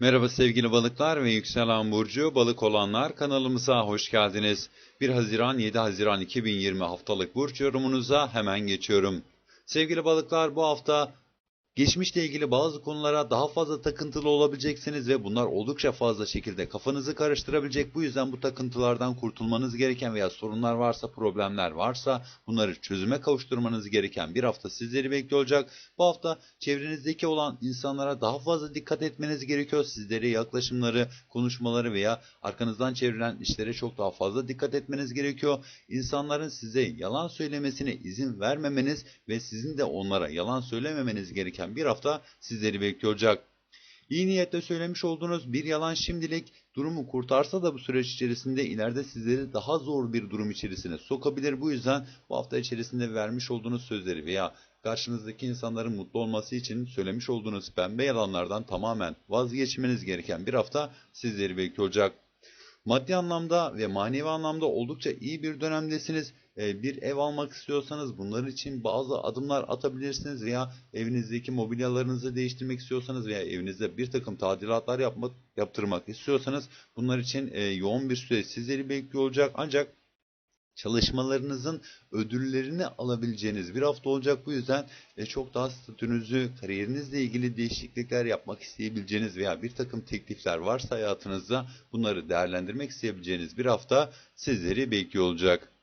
Merhaba sevgili balıklar ve yükselen burcu balık olanlar kanalımıza hoş geldiniz. 1 Haziran 7 Haziran 2020 haftalık burç yorumunuza hemen geçiyorum. Sevgili balıklar bu hafta geçmişle ilgili bazı konulara daha fazla takıntılı olabileceksiniz ve bunlar oldukça fazla şekilde kafanızı karıştırabilecek. Bu yüzden bu takıntılardan kurtulmanız gereken veya sorunlar varsa, problemler varsa bunları çözüme kavuşturmanız gereken bir hafta sizleri bekliyor olacak. Bu hafta çevrenizdeki olan insanlara daha fazla dikkat etmeniz gerekiyor. Sizlere yaklaşımları, konuşmaları veya arkanızdan çevrilen işlere çok daha fazla dikkat etmeniz gerekiyor. İnsanların size yalan söylemesine izin vermemeniz ve sizin de onlara yalan söylememeniz gereken bir hafta sizleri bekliyor olacak. İyi niyetle söylemiş olduğunuz bir yalan şimdilik durumu kurtarsa da bu süreç içerisinde ileride sizleri daha zor bir durum içerisine sokabilir. Bu yüzden bu hafta içerisinde vermiş olduğunuz sözleri veya karşınızdaki insanların mutlu olması için söylemiş olduğunuz pembe yalanlardan tamamen vazgeçmeniz gereken bir hafta sizleri bekliyor olacak. Maddi anlamda ve manevi anlamda oldukça iyi bir dönemdesiniz. Ee, Bir ev almak istiyorsanız bunlar için bazı adımlar atabilirsiniz veya evinizdeki mobilyalarınızı değiştirmek istiyorsanız veya evinizde bir takım tadilatlar yapmak, yaptırmak istiyorsanız bunlar için e, yoğun bir süreç sizleri bekliyor olacak. Ancak çalışmalarınızın ödüllerini alabileceğiniz bir hafta olacak. Bu yüzden e, çok daha statünüzü, kariyerinizle ilgili değişiklikler yapmak isteyebileceğiniz veya bir takım teklifler varsa hayatınızda bunları değerlendirmek isteyebileceğiniz bir hafta sizleri bekliyor olacak.